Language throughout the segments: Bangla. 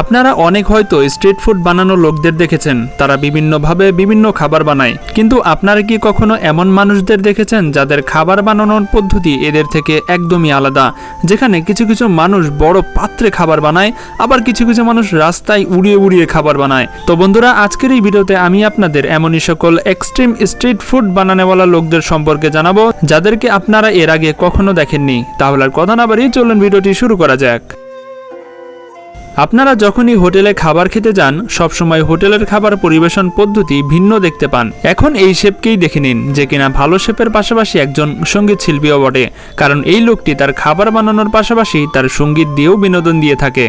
আপনারা অনেক হয়তো স্ট্রিট ফুড বানানো লোকদের দেখেছেন, তারা বিভিন্নভাবে বিভিন্ন খাবার বানায়। কিন্তু আপনারা কি কখনো এমন মানুষদের দেখেছেন যাদের খাবার বানানোর পদ্ধতি এদের থেকে একদমই আলাদা? যেখানে কিছু কিছু মানুষ বড় পাত্রে খাবার বানায়, আবার কিছু কিছু মানুষ রাস্তায় উড়িয়ে উড়িয়ে খাবার বানায়। তো বন্ধুরা, আজকের এই ভিডিওতে আমি আপনাদের এমনই সকল এক্সট্রিম স্ট্রিট ফুড বানানোওয়ালা লোকদের সম্পর্কে জানাব, যাদেরকে আপনারা এর আগে কখনো দেখেননি। তাহলে আর কথা না বাড়িয়ে চলুন ভিডিওটি শুরু করা যাক। আপনারা যখনই হোটেলে খাবার খেতে যান, সবসময় হোটেলের খাবার পরিবেশন পদ্ধতি ভিন্ন দেখতে পান। এখন এই শেপকেই দেখে নিন যে কিনা ভালো শেপের পাশাপাশি একজন সংগীত শিল্পীও বটে, কারণ এই লোকটি তার খাবার বানানোর পাশাপাশি তার সংগীত দিয়েও বিনোদন দিয়ে থাকে।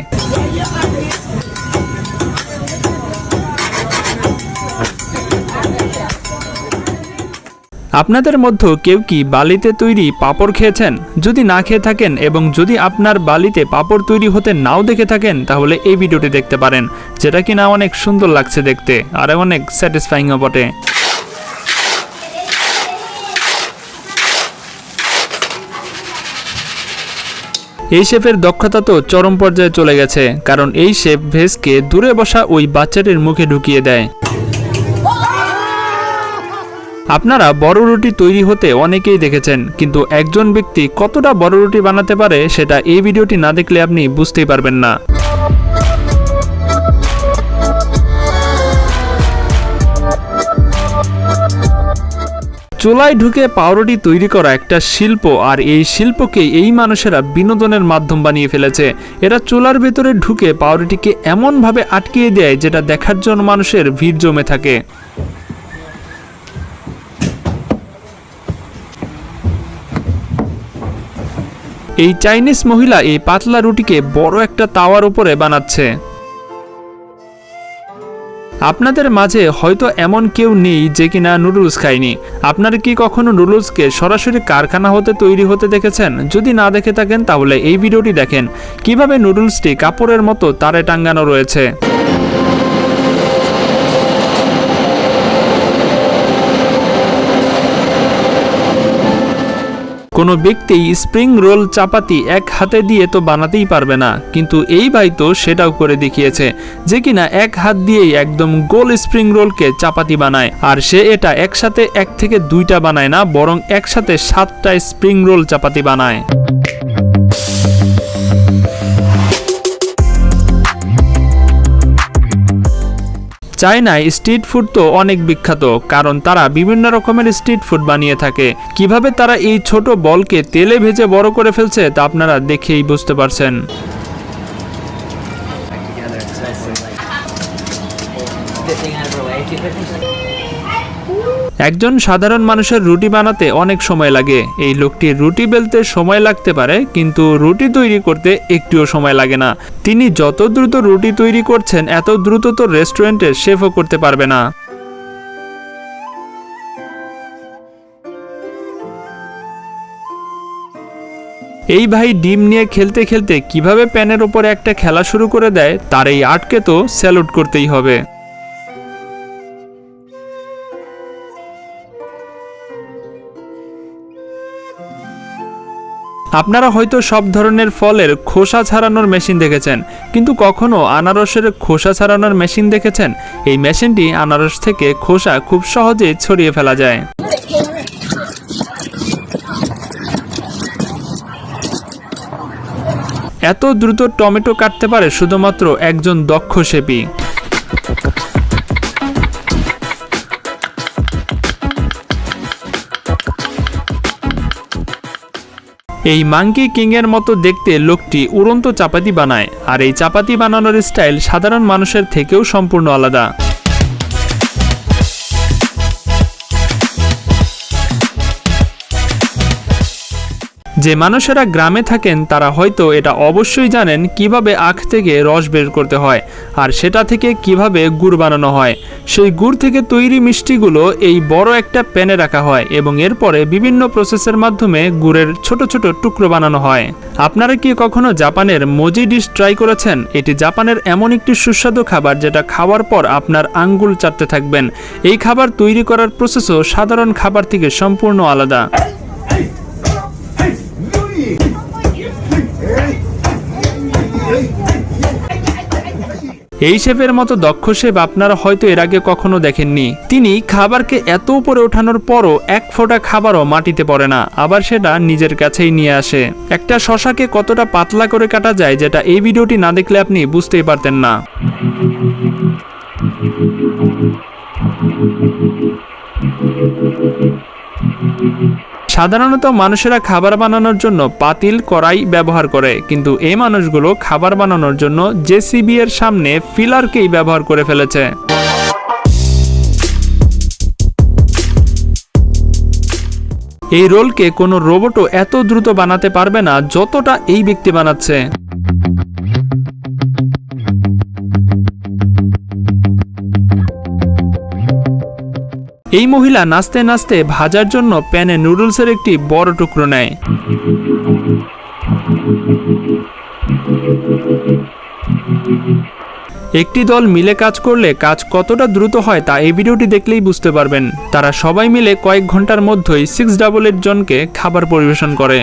আপনাদের মধ্যে কেউ কি বালিতে তৈরি পাপড় খেয়েছেন? যদি না খেয়ে থাকেন এবং যদি আপনার বালিতে পাপড় তৈরি হতে নাও দেখে থাকেন, তাহলে এই ভিডিওটি দেখতে পারেন, যেটা কিনা অনেক সুন্দর লাগছে দেখতে, আর অনেক স্যাটিসফাইংও বটে। এই শেফের দক্ষতা তো চরম পর্যায়ে চলে গেছে, কারণ এই শেফ ভেজকে দূরে বসা ওই বাচ্চাটির মুখে ঢুকিয়ে দেয়। আপনারা বড় রুটি তৈরি হতে অনেকেই দেখেছেন, কিন্তু একজন ব্যক্তি কতটা বড় রুটি বানাতে পারে সেটা এই ভিডিওটি না দেখলে আপনি বুঝতেই পারবেন না। চুলায় ঢুকে পাউরুটি তৈরি করা একটা শিল্প, আর এই শিল্পকে এই মানুষেরা বিনোদনের মাধ্যম বানিয়ে ফেলেছে। এরা চুলার ভেতরে ঢুকে পাউরুটিকে এমনভাবে আটকিয়ে দেয় যেটা দেখার জন্য মানুষের ভিড় জমে থাকে। এই চাইনিজ মহিলা এই পাতলা রুটিকে বড় একটা তাওয়ার উপরে বানাচ্ছে। আপনাদের মাঝে হয়তো এমন কেউ নেই যে কিনা নুডলস খায়নি। আপনারা কি কখনো নুডলসকে সরাসরি কারখানা হতে তৈরি হতে দেখেছেন? যদি না দেখে থাকেন তাহলে এই ভিডিওটি দেখেন। কীভাবে নুডলসটি কাপড়ের মতো তারে টাঙ্গানো রয়েছে। কোনো ব্যক্তি স্প্রিং রোল চাপাতি এক হাতে দিয়ে তো বানাতেই পারবে না, কিন্তু এই ভাই তো সেটাও করে দেখিয়েছে যে কিনা এক হাত দিয়েই একদম গোল স্প্রিং রোলকে চাপাতি বানায়, আর সে এটা একসাথে এক থেকে দুইটা বানায় না, বরং একসাথে সাতটা স্প্রিং রোল চাপাতি বানায়। চায়নায় স্ট্রিট ফুড তো অনেক বিখ্যাত, কারণ তারা বিভিন্ন রকমের স্ট্রিট ফুড বানিয়ে থাকে কীভাবে তারা এই ছোট বলকে তেলে ভেজে বড় করে ফেলছে তা আপনারা দেখেই বুঝতে পারছেন together. So it's like dipping একজন সাধারণ মানুষের রুটি বানাতে অনেক সময় লাগে। এই লোকটির রুটি বেলতে সময় লাগতে পারে, কিন্তু রুটি তৈরি করতে একটুও সময় লাগে না। তিনি যত দ্রুত রুটি তৈরি করছেন, এত দ্রুত তো রেস্টুরেন্টে শেফও করতে পারবে না। এই ভাই ডিম নিয়ে খেলতে খেলতে কীভাবে প্যানের ওপরে একটা খেলা শুরু করে দেয়, তার এই আটকে তো স্যালুট করতেই হবে। আপনারা হয়তো সব ধরনের ফলের খোসা ছাড়ানোর মেশিন দেখেছেন, কিন্তু কখনো আনারসের খোসা ছাড়ানোর মেশিন দেখেছেন? এই মেশিনটি আনারস থেকে খোসা খুব সহজে ছড়িয়ে ফেলা যায়। এত দ্রুত টমেটো কাটতে পারে শুধুমাত্র একজন দক্ষ শেপি এই মাঙ্কি কিংয়ের মতো দেখতে লোকটি উড়ন্ত চাপাতি বানায়, আর এই চাপাতি বানানোর স্টাইল সাধারণ মানুষের থেকেও সম্পূর্ণ আলাদা। যে মানুষেরা গ্রামে থাকেন, তারা হয়তো এটা অবশ্যই জানেন কীভাবে আখ থেকে রস বের করতে হয় আর সেটা থেকে কীভাবে গুড় বানানো হয়। সেই গুড় থেকে তৈরি মিষ্টিগুলো এই বড় একটা প্যানে রাখা হয় এবং এরপরে বিভিন্ন প্রসেসের মাধ্যমে গুড়ের ছোট ছোট টুকরো বানানো হয়। আপনারা কি কখনো জাপানের মজি ডিশ ট্রাই করেছেন? এটি জাপানের এমন একটি সুস্বাদু খাবার যেটা খাওয়ার পর আপনার আঙ্গুল চাটতে থাকবেন। এই খাবার তৈরি করার প্রসেসও সাধারণ খাবার থেকে সম্পূর্ণ আলাদা। এই শেফের মতো দক্ষ শেফ আপনারা হয়তো এর আগে কখনো দেখেননি। তিনি খাবারকে এত উপরে ওঠানোর পরও এক ফোঁটা খাবারও মাটিতে পড়ে না, আবার সেটা নিজের কাছেই নিয়ে আসে। একটা শশাকে কতটা পাতলা করে কাটা যায় যেটা এই ভিডিওটি না দেখলে আপনি বুঝতেই পারতেন না। সাধারণত মানুষেরা খাবার বানানোর জন্য পাতিল, কড়াই ব্যবহার করে, কিন্তু এই মানুষগুলো খাবার বানানোর জন্য জেসিবি এর সামনে ফিলারকেই ব্যবহার করে ফেলেছে। এই রোলকে কোনো রোবটও এত দ্রুত বানাতে পারবে না যতটা এই ব্যক্তি বানাচ্ছে। এই মহিলা নাচতে নাচতে ভাজার জন্য প্যানে নুডলসের একটি বড় টুকরো নেয়। একটি দল মিলে কাজ করলে কাজ কতটা দ্রুত হয় তা এই ভিডিওটি দেখলেই বুঝতে পারবেন। তারা সবাই মিলে কয়েক ঘণ্টার মধ্যেই সিক্স ডাবল এইট জনকে খাবার পরিবেশন করে।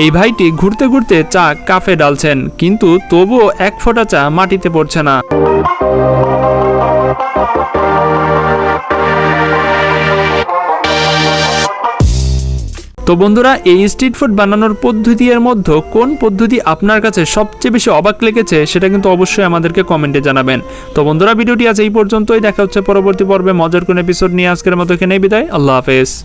এই ভাইটি ঘুরতে ঘুরতে চা কাফে ডালছেন, কিন্তু তবুও এক ফোঁটা চা মাটিতে পড়ছে না। তো বন্ধুরা, এই স্ট্রিট ফুড বানানোর পদ্ধতির মধ্যে কোন পদ্ধতি আপনার কাছে সবচেয়ে বেশি অবাক লেগেছে সেটা কিন্তু অবশ্যই আমাদেরকে কমেন্টে জানাবেন। তো বন্ধুরা, ভিডিওটি আজ এই পর্যন্তই। দেখা হচ্ছে পরবর্তী পর্বে মজার কোন এপিসোড নিয়ে। আজকের মতো এখানেই বিদায়। আল্লাহ হাফেজ।